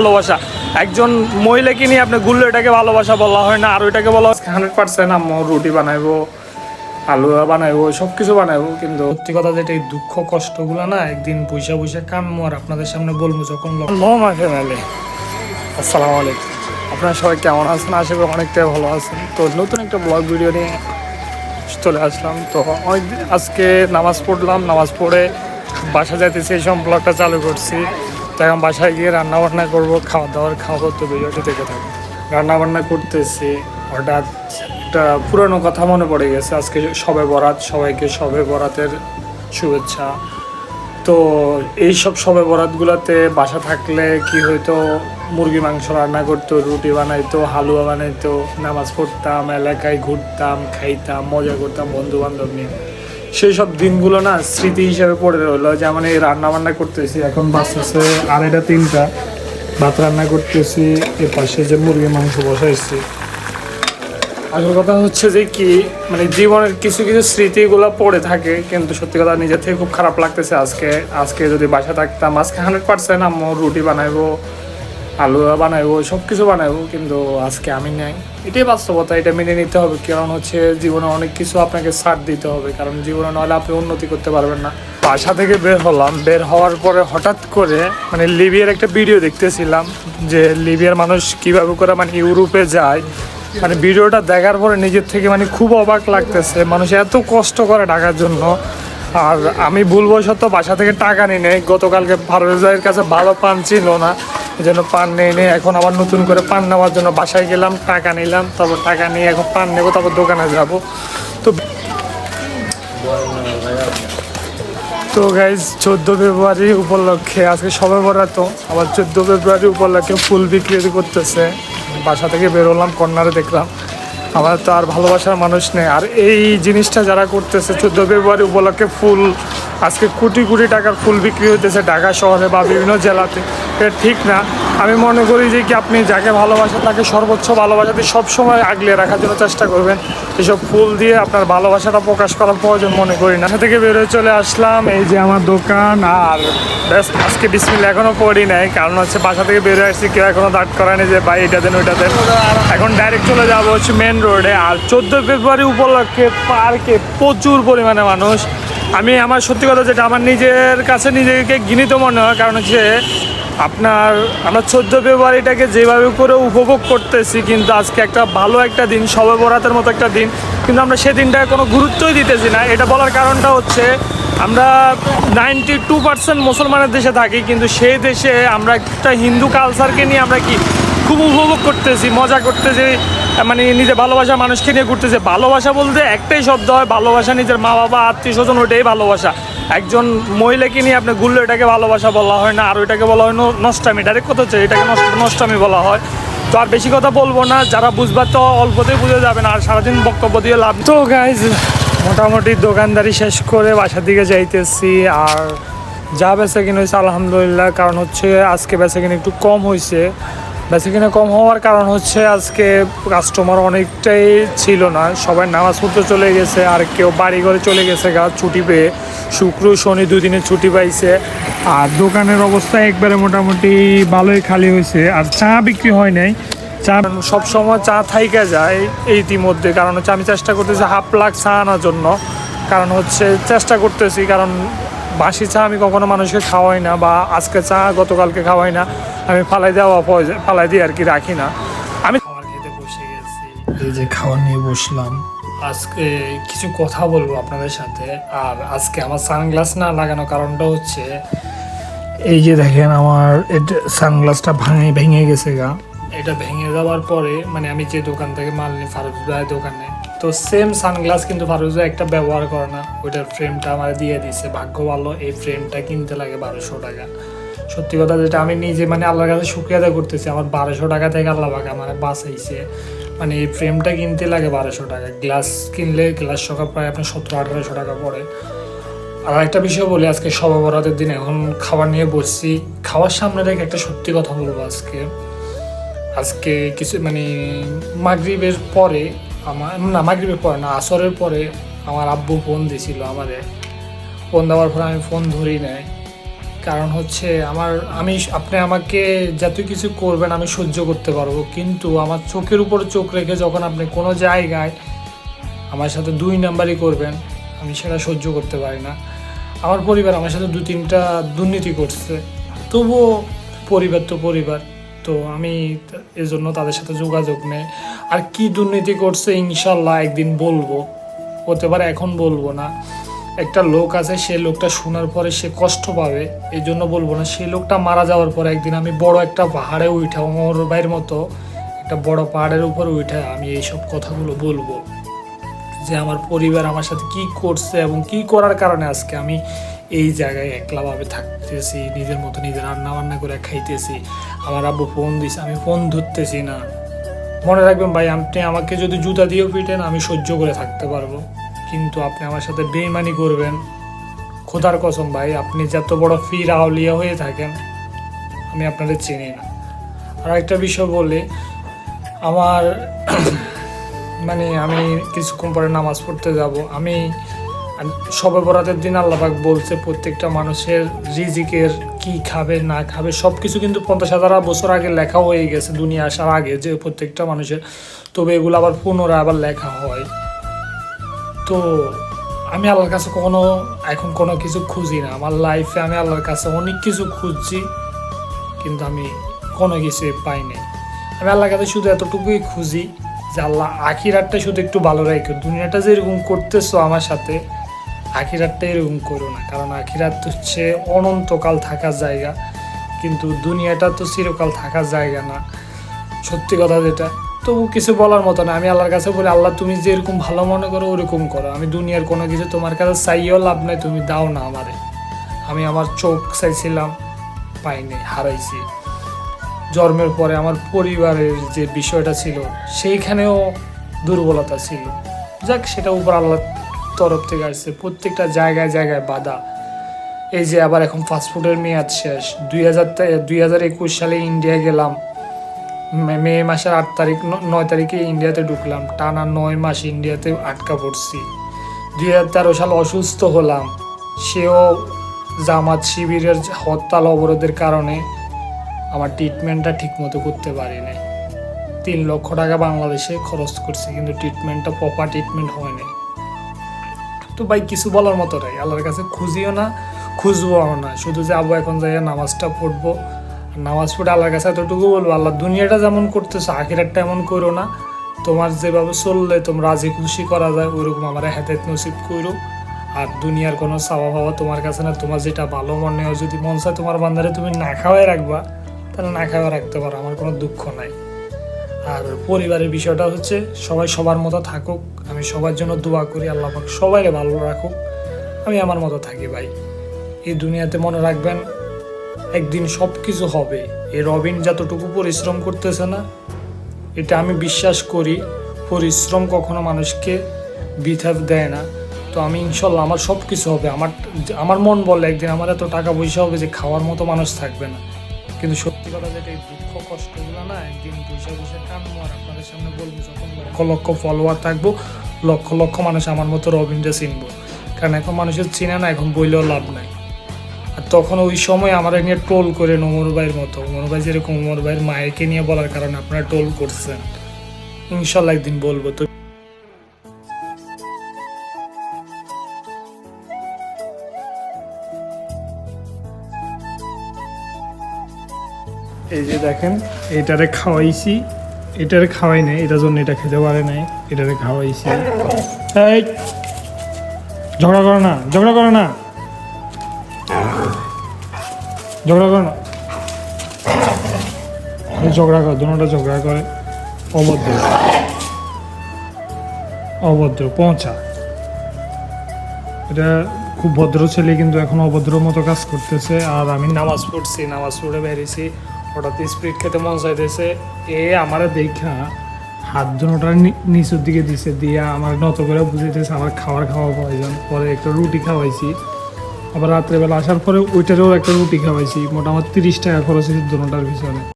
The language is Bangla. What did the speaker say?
ভালোবাসা। একজন মহিলাকে নিয়ে আপনি গুললে এটাকে ভালোবাসা বলা হয় না আর ওইটাকে বলা হয় হান্ড্রেড পার্সেন্ট আম্মু রুটি বানাইবো আলুয়া বানাইবো সব কিছু বানাইবো কিন্তু সত্যি কথা যেটা এই দুঃখ কষ্টগুলো না একদিন পয়সা পয়সা কামবো আর আপনাদের সামনে বলব যখন মা ফ্যামিলি আসসালামু আলাইকুম। আপনারা সবাই কেমন আছেন? আশা করি অনেকটাই ভালো আছেন। তো নতুন একটা ব্লগ ভিডিও নিয়ে চলে আসলাম। তো অনেক আজকে নামাজ পড়লাম নামাজ পড়ে বাসা যাইতেছি এই সব ব্লগটা চালু করছি। তো এখন বাসায় গিয়ে রান্না বান্না করব খাওয়া দাওয়ার খাওয়া তো ভিডিওটি দেখে রান্না বান্না করতেছি, হঠাৎ একটা পুরনো কথা মনে পড়ে গেছে। আজকে সবে বরাত, সবাইকে সবে বরাতের শুভেচ্ছা। তো এই সব সবে বরাতগুলোতে বাসা থাকলে কি হয়তো মুরগি, মাংস রান্না করতো, রুটি বানাইতো, হালুয়া বানাইতো, নামাজ পড়তাম, এলাকায় ঘুরতাম, খাইতাম, মজা করতাম বন্ধু বান্ধব নিয়ে। সেই সব দিনগুলো না স্মৃতি হিসেবে পড়ে রইল, যেমন এই রান্না বান্না করতেছি, এখন বাঁচতেছে আড়াইটা, তিনটা। ভাত রান্না করতেছি এর পাশে যে মুরগি মাংস বসাইছি। আসল কথা হচ্ছে যে কি মানে জীবনের কিছু কিছু স্মৃতিগুলো পড়ে থাকে, কিন্তু সত্যি কথা নিজের থেকে খুব খারাপ লাগতেছে আজকে। আজকে যদি বাসা থাকতাম, আজকে হান্ড্রেড পার্সেন্ট আম্মু রুটি বানাইবো আলু বানাইবো সব কিছু বানাইবো, কিন্তু আজকে আমি নাই। এটাই বাস্তবতা, এটা মেনে নিতে হবে। কারণ হচ্ছে জীবনে অনেক কিছু আপনাকে ছাড় দিতে হবে। কারণ জীবনে নাহলে আপনি উন্নতি করতে পারবেন না। বাসা থেকে বের হলাম। বের হওয়ার পরে হঠাৎ করে মানে লিবিয়ার একটা ভিডিও দেখতেছিলাম যে লিবিয়ার মানুষ কীভাবে করে মানে ইউরোপে যায়। মানে ভিডিওটা দেখার পরে নিজের থেকে মানে খুব অবাক লাগতেছে। মানুষ এত কষ্ট করে ঢাকার জন্য। আর আমি ভুলবশত বাসা থেকে টাকা নিয়ে নেই। গতকালকে ফারুজাইয়ের কাছে ভালো পান ছিল না। জন্য পান নিয়ে নিয়ে এখন আবার নতুন করে পান নেওয়ার জন্য বাসায় গেলাম, টাকা নিলাম, তারপর টাকা নিয়ে এখন পান নেব, তারপর দোকানে যাব। তো তো গাইজ চোদ্দ ফেব্রুয়ারি উপলক্ষে, আজকে সবে বরাত, আবার চোদ্দ ফেব্রুয়ারি উপলক্ষে ফুল বিক্রি করতেছে। বাসা থেকে বেরোলাম কর্নারে দেখলাম। আমার তো আর ভালোবাসার মানুষ নেই। আর এই জিনিসটা যারা করতেছে, চোদ্দ ফেব্রুয়ারি উপলক্ষে ফুল আজকে কোটি কোটি টাকার ফুল বিক্রি হইতেছে ঢাকা শহরে বা বিভিন্ন জেলাতে। এটা ঠিক না। আমি মনে করি যে কি আপনি যাকে ভালোবাসেন তাকে সর্বোচ্চ ভালোবাসাতে সবসময় আগলে রাখার জন্য চেষ্টা করবেন। এসব ফুল দিয়ে আপনার ভালোবাসাটা প্রকাশ করার প্রয়োজন মনে করি না। থেকে বেরোয় চলে আসলাম। এই যে আমার দোকান। আর ব্যাস, আজকে বিসমিল এখনও পড়ি নাই। কারণ হচ্ছে বাসা থেকে বেরোয় আসছি, কেউ এখনও দাঁড় করায়নি যে, ভাই, এটা দেন, ওইটা দেন। এখন ডাইরেক্ট চলে যাব হচ্ছে মেন রোডে আর চোদ্দ ফেব্রুয়ারি উপলক্ষে পার্কে প্রচুর পরিমাণে মানুষ। আমি আমার সত্যি কথা যেটা, আমার নিজের কাছে নিজেকে ঘৃণিত মনে হয়, কারণ হচ্ছে আপনার, আমরা চোদ্দ ফেব্রুয়ারিটাকে যেভাবে করে উপভোগ করতেছি, কিন্তু আজকে একটা ভালো একটা দিন, সবে বরাতের মতো একটা দিন, কিন্তু আমরা সেদিনটায় কোনো গুরুত্বই দিতেছি না। এটা বলার কারণটা হচ্ছে, আমরা নাইনটি টু পার্সেন্ট মুসলমানের দেশে থাকি, কিন্তু সেই দেশে আমরা একটা হিন্দু কালচারকে নিয়ে আমরা কি খুব উপভোগ করতেছি, মজা করতেছি মানে নিজে ভালোবাসা মানুষকে নিয়ে ঘুরতেছে। ভালোবাসা বলতে একটাই শব্দ হয়, ভালোবাসা নিজের মা বাবা, আত্মীয় স্বজন, ওইটাই ভালোবাসা। একজন মহিলাকে নিয়ে আপনি ঘুরলে এটাকে ভালোবাসা বলা হয় না, আর ওইটাকে বলা হয় নষ্টামি। ডাইরেক্ট কথা হচ্ছে, এটাকে নষ্ট- নষ্টামি বলা হয়। তো আর বেশি কথা বলব না, যারা বুঝবার তো অল্পতেই বুঝে যাবেন আর সারাদিন বক্তব্য দিয়ে লাভ তো গাইজ মোটামুটি দোকানদারি শেষ করে বাসার দিকে যাইতেছি, আর যা বেচা কিনে হয়েছে আলহামদুলিল্লাহ, কারণ হচ্ছে আজকে বেচা কিনে একটু কম হয়েছে। বেচা কিনে কম হওয়ার কারণ হচ্ছে আজকে কাস্টমার অনেকটাই ছিল না। সবাই নামাজ পড়তে চলে গেছে, আর কেউ বাড়ি ঘরে চলে গেছে গা, ছুটি পেয়ে। শুক্র, শনি দুদিনে ছুটি পাইছে। আর দোকানের অবস্থা একবারে মোটামুটি ভালোই খালি হয়েছে। আর চা বিক্রি হয় নাই। চা সব সময় চা থাইকা যায় ইতিমধ্যে, কারণ হচ্ছে আমি চেষ্টা করতেছি হাফ লাখ চা আনার জন্য। কারণ হচ্ছে চেষ্টা করতেছি, কারণ বাসি চা আমি কখনো মানুষকে খাওয়াই না, বা আজকে চা গতকালকে খাওয়াই না। আমি ফালাই দেওয়া ফালাই দিয়ে আর কি রাখি না। আমি খাবার খেতে বসে গেছি। এই যে খাবার নিয়ে বসলাম। আজকে কিছু কথা বলব আপনাদের সাথে। আর আজকে আমার সানগ্লাস না লাগানো কারণটা হচ্ছে, এই যে দেখেন আমার সানগ্লাসটা ভাঙে ভেঙে গেছে গা। এটা ভেঙে যাওয়ার পরে মানে আমি যে দোকান থেকে মাল নিই ফারুজ ভাই দোকানে, তো সেম সানগ্লাস কিন্তু ফারুজ ভাই একটা ব্যবহার করে না। ওইটার ফ্রেমটা আমার দিয়ে দিছে। ভাগ্য ভালো, এই ফ্রেমটা কিনতে লাগে বারোশো টাকা। সত্যি কথা যেটা, আমি নিজে মানে আল্লাহর কাছে শুক্রিয়া আদায় করতেছি। আমার বারোশো টাকা থেকে আল্লাহ পাক আমার বাঁচাইছে। মানে এই ফ্রেমটা কিনতে লাগে বারোশো টাকা। গ্লাস কিনলে গ্লাস সকাল প্রায় আপনার সতেরো, আঠারোশো টাকা পড়ে। আর একটা বিষয় বলি, আজকে সব বরাতের দিন এখন খাবার নিয়ে বসছি। খাওয়ার সামনে রেখে একটা সত্যি কথা বলব আজকে। আজকে কিছু মানে মাগরিবের পরে আমার, না মাগরিবের পরে না, আসরের পরে আমার আব্বু ফোন দিছিল আমাদের ফোন দেওয়ার পরে আমি ফোন ধরি নাই। কারণ হচ্ছে আমার, আমি আপনি আমাকে যত কিছু করবেন আমি সহ্য করতে পারব। কিন্তু আমার চোখের উপর চোখ রেখে যখন আপনি কোনো জায়গায় আমার সাথে দুই নাম্বারই করবেন, আমি সেটা সহ্য করতে পারি না। আমার পরিবার আমার সাথে দু তিনটা দুর্নীতি করছে। তবুও পরিবার তো পরিবার, তো আমি এজন্য তাদের সাথে যোগাযোগ নেই। আর কি দুর্নীতি করছে ইনশাল্লাহ একদিন বলব, হতে পারে এখন বলব না। একটা লোক আছে, সে লোকটা শোনার পরে সে কষ্ট পাবে, এই জন্য বলব না। সেই লোকটা মারা যাওয়ার পরে একদিন আমি বড় একটা পাহাড়ে উঠা আমার ভাইয়ের মতো একটা বড় পাহাড়ের উপর উঠে আমি এইসব কথাগুলো বলব। যে আমার পরিবার আমার সাথে কি করছে এবং কি করার কারণে আজকে আমি এই জায়গায় একলাভাবে থাকতেছি, নিজের মতো নিজের রান্না বান্না করে খাইতেছি। আমার আব্বু ফোন দিছে, আমি ফোন ধরতেছি না। মনে রাখবেন ভাই, আপনি আমাকে যদি জুতা দিয়েও পিটেন, আমি সহ্য করে থাকতে পারব। কিন্তু আপনি আমার সাথে বেইমানি করবেন। খোদার কসম ভাই, আপনি যত বড় ফির আউলিয়া হয়ে থাকেন, আমি আপনাদের চিনি না। আর একটা বিষয় বলি, আমার মানে আমি কিছুক্ষণ পরে নামাজ পড়তে যাব। আমি সবে বরাতের দিন আল্লাপাক বলছে, প্রত্যেকটা মানুষের রিজিকের কি খাবে, না খাবে সব কিছু কিন্তু পঞ্চাশ হাজার বছর আগে লেখা হয়ে গেছে, দুনিয়া আসার আগে যে প্রত্যেকটা মানুষের। তবে এগুলো আবার পুনরায় আবার লেখা হয়। তো আমি আল্লাহর কাছে কখনো এখন কোনো কিছু খুঁজি না। আমার লাইফে আমি আল্লাহর কাছে অনেক কিছু খুঁজছি, কিন্তু আমি কোনো কিছু পাই পাইনি আমি আল্লাহর কাছে শুধু এতটুকুই খুঁজি যে আল্লাহ আখিরাতটা শুধু একটু ভালো রাখো দুনিয়াটা যেরকম করতেছো আমার সাথে, আখিরাতটা এরকম করো না। কারণ আখিরাত হচ্ছে অনন্তকাল থাকার জায়গা, কিন্তু দুনিয়াটা তো চিরকাল থাকার জায়গা না। সত্যি কথা যেটা। তবু কিছু বলার মতো না। আমি আল্লাহর কাছে বলি, আল্লাহ, তুমি যেরকম ভালো মনে করো, ওরকম করো। আমি দুনিয়ার কোনো কিছু তোমার কাছে চাইও লাভ নাই, তুমি দাও না আমারে। আমি আমার চোখ চাইছিলাম, পাইনি, হারাইছি। জন্মের পরে আমার পরিবারের যে বিষয়টা ছিল, সেইখানেও দুর্বলতা ছিল। যাক সেটা উপর আল্লাহর তরফ থেকে আসছে। প্রত্যেকটা জায়গায় জায়গায় বাধা। এই যে আবার এখন ফাস্টফুডের মেয়াদ শেষ। দুই হাজার দুই হাজার একুশ সালে ইন্ডিয়া গেলাম। মে- মাসের আট তারিখ নয় তারিখে ইন্ডিয়াতে ঢুকলাম। টানা নয় মাস ইন্ডিয়াতে আটকা পড়ছি। দুই হাজার তেরো সাল অসুস্থ হলাম। সেও জামাত শিবিরের হরতাল অবরোধের কারণে আমার ট্রিটমেন্টটা ঠিকমতো করতে পারিনি। তিন লক্ষ টাকা বাংলাদেশে খরচ করছি, কিন্তু ট্রিটমেন্টটা প্রপার ট্রিটমেন্ট হয়নি তো ভাই, কিছু বলার মতো নাই। আল্লাহর কাছে খুঁজিও না খুঁজবো না। শুধু যে আবু এখন যাই নামাজটা পড়ব নামাজ পড়ে আল্লাহর কাছে এতটুকু বলব, আল্লাহ দুনিয়াটা যেমন করতেছো, আখিরাতটা এমন করো না। তোমার যেভাবে চললে তোমরা রাজি খুশি করা যায় ওইরকম আমার হেদায়ত নসিব করো। আর দুনিয়ার কোনো চাওয়া পাওয়া তোমার কাছে না, তোমার যেটা ভালো মনে হয়, যদি মন চায় তোমার বান্দারে তুমি না খাওয়াই রাখবা, তাহলে না খাওয়া রাখতে পারো, আমার কোনো দুঃখ নাই। আর পরিবারের বিষয়টা হচ্ছে, সবাই সবার মতো থাকুক, আমি সবার জন্য দোয়া করি, আল্লাহ সবাইকে ভালো রাখুক, আমি আমার মতো থাকি ভাই। এই দুনিয়াতে মনে রাখবেন একদিন সব কিছু হবে। এই রবিন যতটুকু পরিশ্রম করতেছে না, এটা আমি বিশ্বাস করি, পরিশ্রম কখনো মানুষকে বৃথা দেয় না। তো আমি ইনশাল্লাহ আমার সব কিছু হবে। আমার আমার মন বলে একদিন আমার এত টাকা পয়সা হবে যে খাওয়ার মতো মানুষ থাকবে না। কিন্তু সত্যি কথা যেটা এই দুঃখ কষ্টগুলো না, একদিন বসে বসে কানবো আর আপনাদের সামনে বলব যখন লক্ষ লক্ষ ফলোয়ার থাকব, লক্ষ লক্ষ মানুষ আমার মতো রবিনটা চিনবো। কারণ এখন মানুষের চিনে না, এখন বইলেও লাভ নাই। তখন ওই সময় আমরা নিয়ে টোল করে ওমর ভাইয়ের মতো। ওমর ভাই যেরকম ওমর ভাইয়ের মায়েকে নিয়ে বলার কারণে আপনারা টোল করছেন। ইনশাল্লাহ একদিন বলব তো। এই যে দেখেন, এটারে খাওয়াইছি। এটারে খাওয়াই নাই, এটার জন্য এটা খেতে পারে নাই, এটারে খাওয়াইছি। ঝগড়া করো না, ঝগড়া করো না। ঝগড়া করো না। ঝগড়া করে দুটা ঝগড়া করে, অভদ্র। অভদ্র পৌঁছা এটা খুব ভদ্র ছেলে কিন্তু এখন অভদ্র মতো কাজ করতেছে। আর আমি নামাজ পড়ছি, নামাজ পড়ে বেরিয়েছি। হঠাৎ স্পিড খেতে মন চাইতেছে। এ আমার দেখা, হাত দুটা নিচের দিকে দিছে, দিয়ে আমার নত করে বুঝাইতেছে, আমার খাবার খাওয়া প্রয়োজন। পরে একটা রুটি খাওয়াইছি। আবার রাত্রেবেলা আসার পরে ওইটারও একটা রুটি খাওয়াইছি। মোটামুটি তিরিশ টাকা খরচ হয়েছে দুটার পিছনে।